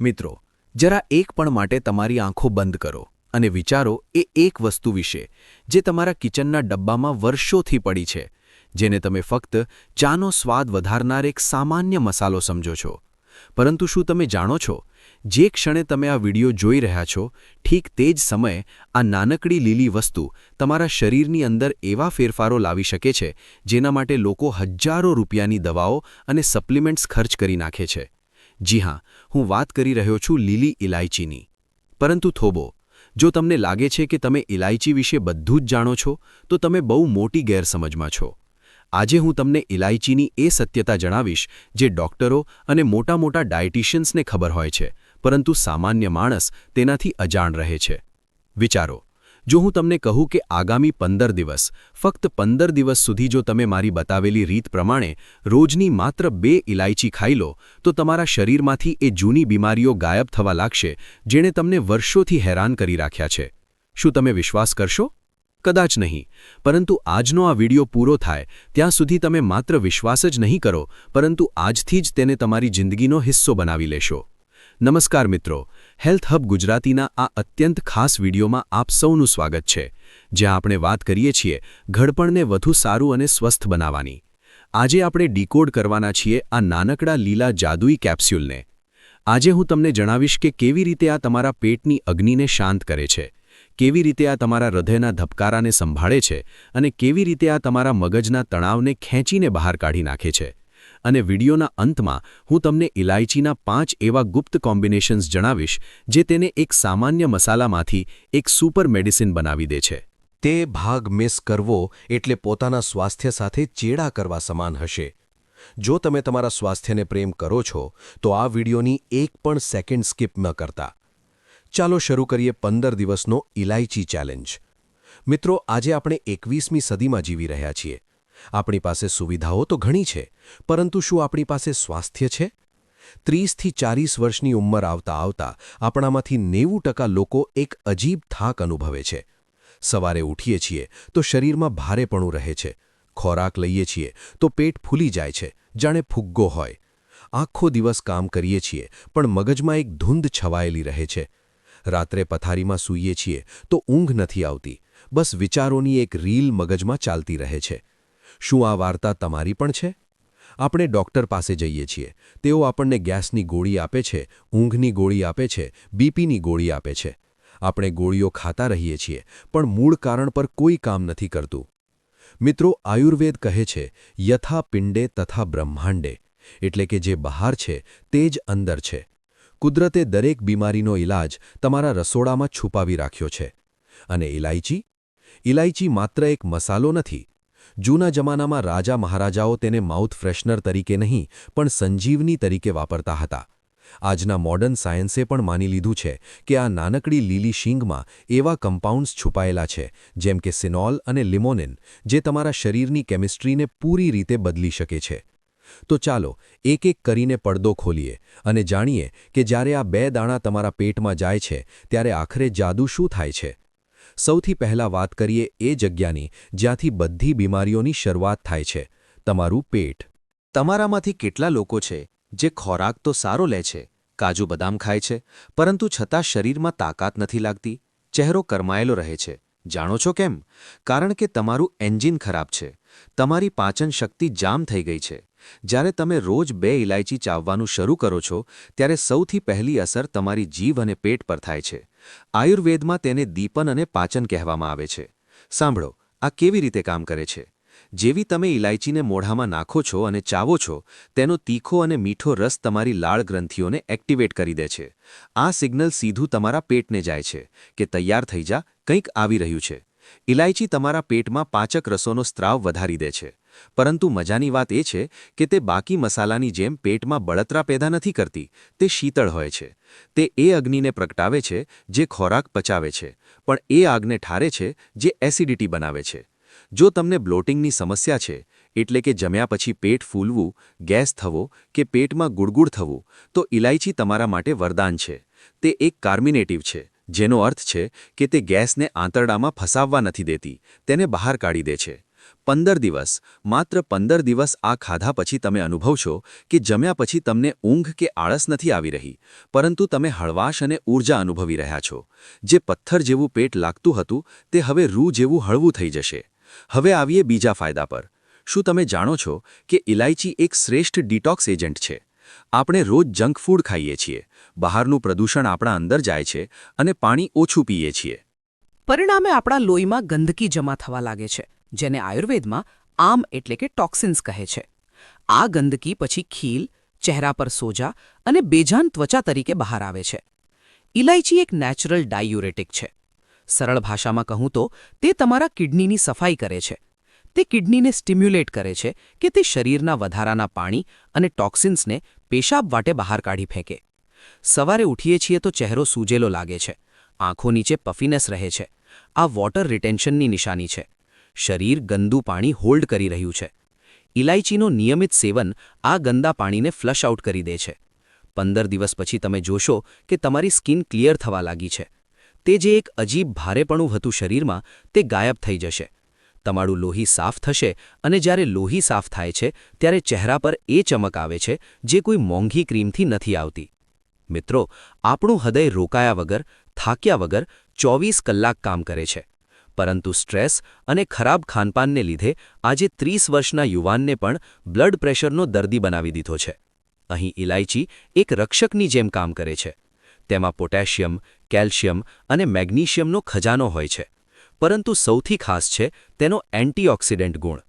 મિત્રો, જરા એક પણ માટે તમારી આંખો બંધ કરો અને વિચારો એ એક વસ્તુ વિશે, જે તમારા કિચનના ડબ્બામાં વર્ષોથી પડી છે, જેને તમે ફક્ત ચાનો સ્વાદ વધારનાર એક સામાન્ય મસાલો સમજો છો. પરંતુ શું તમે જાણો છો, જે ક્ષણે તમે આ વિડિયો જોઈ રહ્યા છો, ઠીક તે જ સમયે આ નાનકડી લીલી વસ્તુ તમારા શરીરની અંદર એવા ફેરફારો લાવી શકે છે, જેના માટે લોકો હજારો રૂપિયાની દવાઓ અને સપ્લિમેન્ટ્સ ખર્ચ કરી નાખે છે. જી હા, હું વાત કરી રહ્યો છું લીલી ઇલાયચીની. પરંતુ થોબો, જો તમને લાગે છે કે તમે ઇલાયચી વિશે બધું જ જાણો છો, તો તમે બહુ મોટી ગેરસમજમાં છો. આજે હું તમને ઇલાયચીની એ સત્યતા જણાવીશ, જે ડોક્ટરો અને મોટા મોટા ડાયટિશિયન્સને ખબર હોય છે, પરંતુ સામાન્ય માણસ તેનાથી અજાણ રહે છે. વિચારો જો હું તમને કહું કે આગામી પંદર દિવસ, ફક્ત પંદર દિવસ સુધી જો તમે મારી બતાવેલી રીત પ્રમાણે રોજની માત્ર બે ઇલાયચી ખાઈ લો, તો તમારા શરીરમાંથી એ જૂની બીમારીઓ ગાયબ થવા લાગશે, જેણે તમને વર્ષોથી હેરાન કરી રાખ્યા છે. શું તમે વિશ્વાસ કરશો? કદાચ નહીં, પરંતુ આજનો આ વિડિયો પૂરો થાય, ત્યાં સુધી તમે માત્ર વિશ્વાસ જ નહીં કરો, પરંતુ આજથી જ તેને તમારી જિંદગીનો હિસ્સો બનાવી લેશો. નમસ્કાર મિત્રો. હેલ્થ હબ ગુજરાતીના આ અત્યંત ખાસ વિડીયોમાં આપ સૌનું સ્વાગત છે. જ્યાં આપણે વાત કરીએ છીએ ઘડપણને વધુ સારું અને સ્વસ્થ બનાવવાની. આજે આપણે ડીકોડ કરવાના છીએ આ નાનકડા લીલા જાદુઈ કેપ્સ્યુલને. આજે હું તમને જણાવીશ કે કેવી રીતે આ તમારા પેટની અગ્નિને શાંત કરે છે. કેવી રીતે આ તમારા હૃદયના ધબકારાને સંભાળે છે અને કેવી રીતે આ તમારા મગજના તણાવને ખેંચીને બહાર કાઢી નાખે છે. અને વિડીયોના અંતમાં હું તમને ઇલાયચીના પાંચ એવા ગુપ્ત કોમ્બિનેશન્સ જણાવીશ જે તેને એક સામાન્ય મસાલામાંથી એક સુપર મેડિસિન બનાવી દે છે. તે ભાગ મિસ કરવો એટલે પોતાના સ્વાસ્થ્ય સાથે ચેડા કરવા સમાન હશે. જો તમે તમારા સ્વાસ્થ્યને પ્રેમ કરો છો, તો આ વિડીયોની એક પણ સેકન્ડ સ્કીપ ન કરતા. ચાલો શરૂ કરીએ પંદર દિવસનો ઇલાયચી ચેલેન્જ. મિત્રો, આજે આપણે એકવીસમી સદીમાં જીવી રહ્યા છીએ. આપણી પાસે સુવિધાઓ તો ઘણી છે, પરંતુ શું આપણી પાસે સ્વાસ્થ્ય છે? ત્રીસથી ચાલીસ વર્ષની ઉંમર આવતા આવતા આપણામાંથી નેવું ટકા લોકો એક અજીબ થાક અનુભવે છે. સવારે ઉઠીએ છીએ તો શરીરમાં ભારેપણું રહે છે, ખોરાક લઈએ છીએ તો પેટ ફૂલી જાય છે, જાણે ફુગ્ગો હોય. આખો દિવસ કામ કરીએ છીએ પણ મગજમાં એક ધૂંધ છવાયેલી રહે છે. રાત્રે પથારીમાં સૂઈએ છીએ તો ઊંઘ નથી આવતી, બસ વિચારોની એક રીલ મગજમાં ચાલતી રહે છે. શું આ વાર્તા તમારી પણ છે? આપણે ડૉક્ટર પાસે જઈએ છીએ. તેઓ આપણને ગેસની ગોળી આપે છે, ઊંઘની ગોળી આપે છે, બીપીની ગોળી આપે છે. આપણે ગોળીઓ ખાતા રહીએ છીએ, પણ મૂળ કારણ પર કોઈ કામ નથી કરતું. મિત્રો, આયુર્વેદ કહે છે, યથા પિંડે તથા બ્રહ્માંડે. એટલે કે જે બહાર છે, તે જ અંદર છે. કુદરતે દરેક બીમારીનો ઇલાજ તમારા રસોડામાં છુપાવી રાખ્યો છે. અને ઇલાયચી ઇલાયચી માત્ર એક મસાલો નથી જૂના જમાનામાં રાજા મહારાજાઓ તેને માઉથ ફ્રેશનર તરીકે નહીં, પણ સંજીવની તરીકે વાપરતા હતા. આજના મોડર્ન સાયન્સે પણ માની લીધું છે કે આ નાનકડી લીલી શીંગમાં એવા કમ્પાઉન્ડ્સ છુપાયેલા છે, જેમ કે સિનોલ અને લિમોનિન, જે તમારા શરીરની કેમિસ્ટ્રીને પૂરી રીતે બદલી શકે છે. તો ચાલો, એક એક કરીને પડદો ખોલીએ અને જાણીએ કે જ્યારે આ બે દાણા તમારા પેટમાં જાય છે, ત્યારે આખરે જાદુ શું થાય છે? સૌથી પહેલાં વાત કરીએ એ જગ્યાની જ્યાંથી બધી બીમારીઓની શરૂઆત થાય છે, તમારું પેટ. તમારામાંથી કેટલા લોકો છે, જે ખોરાક તો સારો લે છે, કાજુ બદામ ખાય છે, પરંતુ છતાં શરીરમાં તાકાત નથી લાગતી, ચહેરો કરમાયેલો રહે છે, જાણો છો કેમ? કારણ કે તમારું એન્જિન ખરાબ છે, તમારી પાચન શક્તિ જામ થઈ ગઈ છે. જ્યારે તમે રોજ બે ઇલાયચી ચાવવાનું શરૂ કરો છો, ત્યારે સૌથી પહેલી અસર તમારી જીવ અને પેટ પર થાય છે. આયુર્વેદમાં તેને દીપન અને પાચન કહેવામાં આવે છે. સાંભળો, આ કેવી રીતે કામ કરે છે? જેવી તમે ઇલાયચીને મોઢામાં નાખો છો અને ચાવો છો, તેનો તીખો અને મીઠો રસ તમારી લાળ ગ્રંથિઓને એક્ટિવેટ કરી દે છે. આ સિગ્નલ સીધું તમારા પેટને જાય છે, કે તૈયાર થઈ જા, કંઈક આવી રહ્યું છે. ઇલાયચી તમારા પેટમાં પાચક રસોનો સ્ત્રાવ વધારી દે છે. પરંતુ મજાની વાત એ છે કે તે બાકી મસાલાની જેમ પેટમાં બળતરા પેદા નથી કરતી, તે શીતળ હોય છે. તે એ અગ્નિને પ્રગટાવે છે જે ખોરાક પચાવે છે, પણ એ આગને ઠારે છે જે એસિડિટી બનાવે છે. જો તમને બ્લોટિંગની સમસ્યા છે, એટલે કે જમ્યા પછી પેટ ફૂલવું, ગેસ થવો કે પેટમાં ગુડગુડ થવું, તો ઇલાયચી તમારા માટે વરદાન છે. તે એક કાર્મિનેટિવ છે, જેનો અર્થ છે કે તે ગેસને આંતરડામાં ફસાવવા નથી દેતી, તેને બહાર કાઢી દે છે. પંદર દિવસ. માત્ર પંદર દિવસ આ ખાધા પછી તમે અનુભવશો કે જમ્યા પછી તમને ઊંઘ કે આળસ નથી આવી રહી, પરંતુ તમે હળવાશ અને ઊર્જા અનુભવી રહ્યા છો. જે પથ્થર જેવું પેટ લાગતું હતું, તે હવે રૂ જેવું હળવું થઈ જશે. હવે આવીએ બીજા ફાયદા પર. શું તમે જાણો છો કે ઇલાયચી એક શ્રેષ્ઠ ડિટોક્સ એજન્ટ છે? આપણે રોજ જંક ફૂડ ખાઈએ છીએ. બહારનું પ્રદૂષણ આપણા અંદર જાય છે અને પાણી ઓછું પીએ છીએ. પરિણામે આપણા લોહીમાં ગંદકી જમા થવા લાગે છે. જેને આયુર્વેદમાં આમ એટલે કે ટોક્સિન્સ કહે છે. આ ગંદકી પછી ખીલ, ચહેરા પર સોજા અને બેજાન ત્વચા તરીકે બહાર આવે છે. ઇલાયચી એક નેચરલ ડાયુરેટિક છે. સરળ ભાષામાં કહું તો, તે તમારા કિડનીની સફાઈ કરે છે. તે કિડનીને સ્ટિમ્યુલેટ કરે છે કે તે શરીરના વધારાના પાણી અને ટોક્સિન્સને પેશાબ વાટે બહાર કાઢી ફેંકે. સવારે ઉઠીએ છીએ તો ચહેરો સૂજેલો લાગે છે. આંખો નીચે પફીનેસ રહે છે. આ વોટર રિટેન્શનની નિશાની છે. શરીર ગંદુ પાણી હોલ્ડ કરી રહ્યું છે. ઇલાયચીનો નિયમિત સેવન આ ગંદા પાણીને ફ્લશ આઉટ કરી દે છે. પંદર દિવસ પછી તમે જોશો કે તમારી સ્કિન ક્લિયર થવા લાગી છે. તે જે એક અજીબ ભારેપણું હતું શરીરમાં, તે ગાયબ થઈ જશે. તમારું લોહી સાફ થશે અને જ્યારે લોહી સાફ થાય છે, ત્યારે ચહેરા પર એ ચમક આવે છે જે કોઈ મોંઘી ક્રીમથી નથી આવતી. મિત્રો, આપણું હૃદય રોકાયા વગર, થાક્યા વગર ચોવીસ કલાક કામ કરે છે. પરંતુ સ્ટ્રેસ અને ખરાબ ખાનપાનને લીધે આજે ત્રીસ વર્ષના યુવાનને પણ બ્લડ પ્રેશરનો દર્દી બનાવી દીધો છે. અહીં ઇલાયચી એક રક્ષકની જેમ કામ કરે છે. તેમાં પોટેશિયમ, કેલ્શિયમ અને મેગ્નીશિયમનો ખજાનો હોય છે. પરંતુ સૌથી ખાસ છે તેનો એન્ટીઓક્સિડન્ટ ગુણ.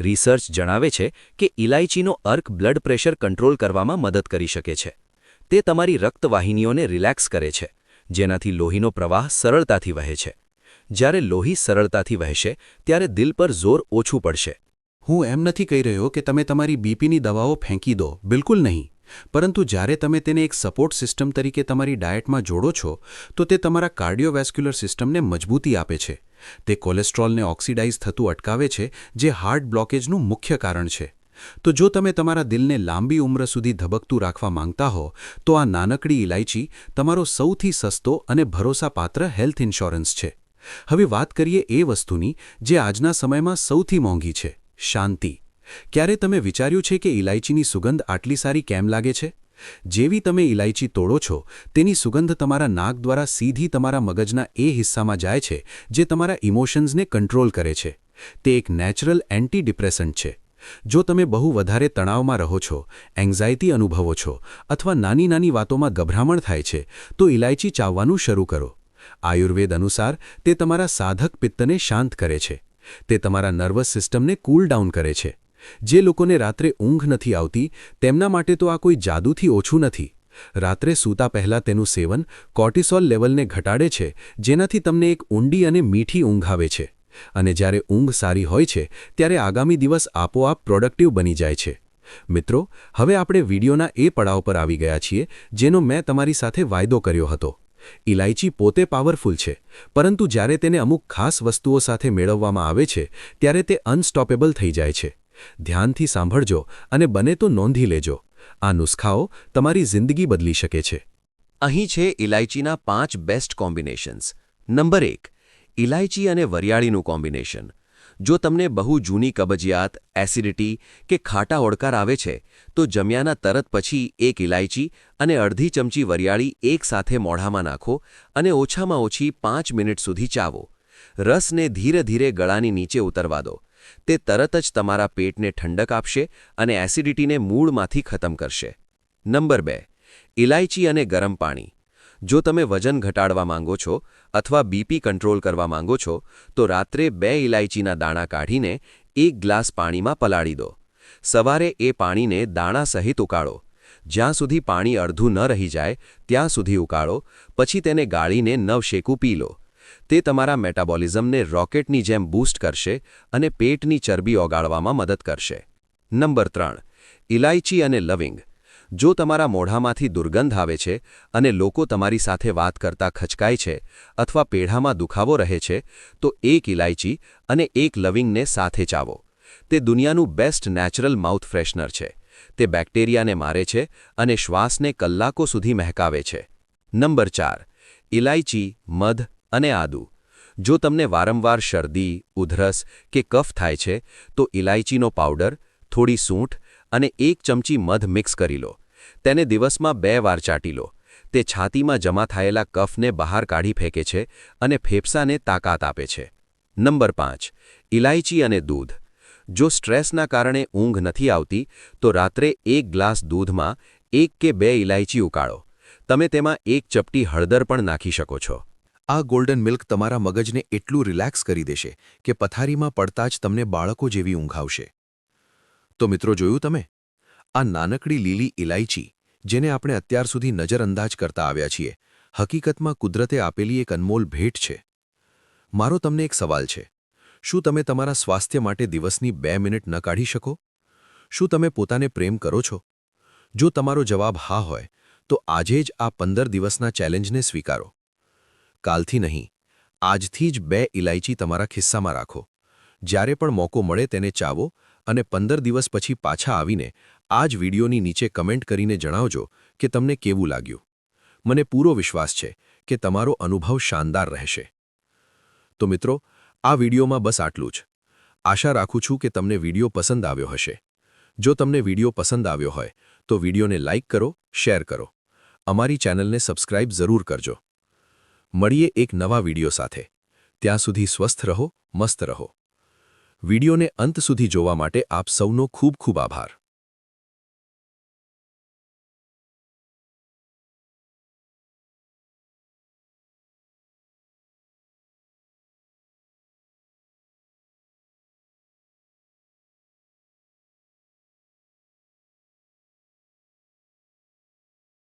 રિસર્ચ જણાવે છે કે ઇલાયચીનો અર્ક બ્લડ પ્રેશર કંટ્રોલ કરવામાં મદદ કરી શકે છે. તે તમારી રક્તવાહિનીઓને રિલેક્સ કરે છે, જેનાથી લોહીનો પ્રવાહ સરળતાથી વહે છે. જ્યારે લોહી સરળતાથી વહેશે, ત્યારે દિલ પર જોર ઓછું પડશે. હું એમ નથી કહી રહ્યો કે તમે તમારી બીપીની દવાઓ ફેંકી દો, બિલકુલ નહીં. પરંતુ જ્યારે તમે તેને એક સપોર્ટ સિસ્ટમ તરીકે તમારી ડાયટમાં જોડો છો, તો તે તમારા કાર્ડિયોવેસ્ક્યુલર સિસ્ટમને મજબૂતી આપે છે. તે કોલેસ્ટ્રોલને ઓક્સિડાઇઝ થતું અટકાવે છે, જે હાર્ટ બ્લોકેજનું મુખ્ય કારણ છે. તો જો તમે તમારા દિલને લાંબી ઉંમર સુધી ધબકતું રાખવા માંગતા હો, તો આ નાનકડી ઇલાયચી તમારો સૌથી સસ્તો અને ભરોસાપાત્ર હેલ્થ ઇન્સ્યોરન્સ છે. હવે વાત કરીએ એ વસ્તુની જે આજના સમયમાં સૌથી મોંઘી છે, શાંતિ. ક્યારે તમે વિચાર્યું છે કે ઇલાયચીની સુગંધ આટલી સારી કેમ લાગે છે? જેવી તમે ઇલાયચી તોડો છો, તેની સુગંધ તમારા નાક દ્વારા સીધી તમારા મગજના એ હિસ્સામાં જાય છે, જે તમારા ઇમોશન્સને કંટ્રોલ કરે છે. તે એક નેચરલ એન્ટી ડિપ્રેસન્ટ છે. જો તમે બહુ વધારે તણાવમાં રહો છો એન્ઝાયટી અનુભવો છો, અથવા નાની નાની વાતોમાં ગભરામણ થાય છે, તો ઇલાયચી ચાવવાનું શરૂ કરો. આયુર્વેદ અનુસાર તે તમારા સાધક પિત્તને શાંત કરે છે. તે તમારા નર્વસ સિસ્ટમને કૂલ ડાઉન કરે છે. જે લોકોને રાત્રે ઊંઘ નથી આવતી, તેમના માટે તો આ કોઈ જાદુથી ઓછું નથી. રાત્રે સૂતા પહેલાં તેનું સેવન કોર્ટિસોલ લેવલને ઘટાડે છે, જેનાથી તમને એક ઊંડી અને મીઠી ઊંઘ આવે છે. અને જ્યારે ઊંઘ સારી હોય છે, ત્યારે આગામી દિવસ આપોઆપ પ્રોડક્ટિવ બની જાય છે. મિત્રો, હવે આપણે વિડીયોના એ પડાવ પર આવી ગયા છીએ, જેનો મેં તમારી સાથે વાયદો કર્યો હતો. ઇલાયચી પોતે પાવરફુલ છે, પરંતુ જ્યારે તેને અમુક ખાસ વસ્તુઓ સાથે મેળવવામાં આવે છે, ત્યારે તે અનસ્ટોપેબલ થઈ જાય છે. ધ્યાનથી સાંભળજો અને બને તો નોંધી લેજો. આ નુસ્ખાઓ તમારી જિંદગી બદલી શકે છે. અહીં છે ઇલાયચીના પાંચ બેસ્ટ કોમ્બિનેશન્સ. નંબર એક ઇલાયચી અને વરિયાળીનું કોમ્બિનેશન. જો તમને બહુ જૂની કબજિયાત, એસિડિટી કે ખાટા ઓડકાર આવે છે, તો જમ્યાના તરત પછી એક ઇલાયચી અને અડધી ચમચી વરિયાળી એકસાથે મોઢામાં નાખો અને ઓછામાં ઓછી પાંચ મિનિટ સુધી ચાવો. રસને ધીરે ધીરે ગળાની નીચે ઉતરવા દો. તે તરત જ તમારા પેટને ઠંડક આપશે અને એસિડિટીને મૂળમાંથી ખતમ કરશે. નંબર બે ઇલાયચી અને ગરમ પાણી. જો તમે વજન ઘટાડવા માંગો છો અથવા બીપી કંટ્રોલ કરવા માંગો છો, તો રાત્રે બે ઇલાયચીના દાણા કાઢીને એક ગ્લાસ પાણીમાં પલાળી દો. સવારે એ પાણીને દાણા સહિત ઉકાળો. જ્યાં સુધી પાણી અડધું ન રહી જાય, ત્યાં સુધી ઉકાળો, પછી તેને ગાળીને નવશેકું પી લો. તે તમારા મેટાબોલિઝમને રોકેટની જેમ બૂસ્ટ કરશે અને પેટની ચરબી ઓગાળવામાં મદદ કરશે. નંબર ત્રણ, ઇલાયચી અને લવિંગ. જો તમારા મોઢામાંથી દુર્ગંધ આવે છે અને લોકો તમારી સાથે વાત કરતા ખચકાય છે અથવા પેઢામાં દુખાવો રહે છે, તો એક ઇલાયચી અને એક લવિંગને સાથે ચાવો. તે દુનિયાનું બેસ્ટ નેચરલ માઉથ ફ્રેશનર છે. તે બેક્ટેરિયાને મારે છે અને શ્વાસને કલાકો સુધી મહેકાવે છે. નંબર ચાર ઇલાયચી મધ અને આદુ. જો તમને વારંવાર શરદી, ઉધરસ કે કફ થાય છે, તો ઇલાયચીનો પાવડર, થોડી સૂંઠ અને એક ચમચી મધ મિક્સ કરી લો. તેને દિવસમાં બે વાર ચાટી લો. તે છાતીમાં જમા થયેલા કફને બહાર કાઢી ફેંકે છે અને ફેફસાને તાકાત આપે છે. નંબર પાંચ ઇલાયચી અને દૂધ. જો સ્ટ્રેસના કારણે ઊંઘ નથી આવતી, તો રાત્રે એક ગ્લાસ દૂધમાં એક કે બે ઇલાયચી ઉકાળો. તમે તેમાં એક ચપટી હળદર પણ નાખી શકો છો. આ ગોલ્ડન મિલ્ક તમારા મગજને એટલું રિલેક્સ કરી દેશે કે પથારીમાં પડતા જ તમને બાળકો જેવી ઊંઘ આવશે. તો મિત્રો જોયું તમે? આ નાનકડી લીલી ઇલાયચી જેને આપણે અત્યાર સુધી નજરઅંદાજ કરતા આવ્યા છીએ, હકીકતમાં કુદરતે આપેલી એક અનમોલ ભેટ છે. મારો તમને એક સવાલ છે. શું તમે તમારા સ્વાસ્થ્ય માટે દિવસની બે મિનિટ ન કાઢી શકો? શું તમે પોતાને પ્રેમ કરો છો? જો તમારો જવાબ હા હોય, તો આજે જ આ પંદર દિવસના ચેલેન્જને સ્વીકારો. કાલથી નહીં, આજથી જ બે ઇલાયચી તમારા ખિસ્સામાં રાખો. જ્યારે પણ મોકો મળે તેને ચાવો અને પંદર દિવસ પછી પાછા આવીને આ જ વિડીયોની નીચે કમેન્ટ કરીને જણાવજો કે તમને કેવું લાગ્યું. મને પૂરો વિશ્વાસ છે કે તમારો અનુભવ શાનદાર રહેશે. તો મિત્રો, આ વિડીયોમાં બસ આટલું જ. આશા રાખું છું કે તમને વીડિયો પસંદ આવ્યો હશે. જો તમને વીડિયો પસંદ આવ્યો હોય, તો વિડીયોને લાઇક કરો, શેર કરો. અમારી ચેનલને સબસ્ક્રાઇબ જરૂર કરજો. મળીએ એક નવા વીડિયો સાથે. ત્યાં સુધી સ્વસ્થ રહો, મસ્ત રહો. વિડીયોને અંત સુધી જોવા માટે આપ સૌનો ખૂબ ખૂબ આભાર.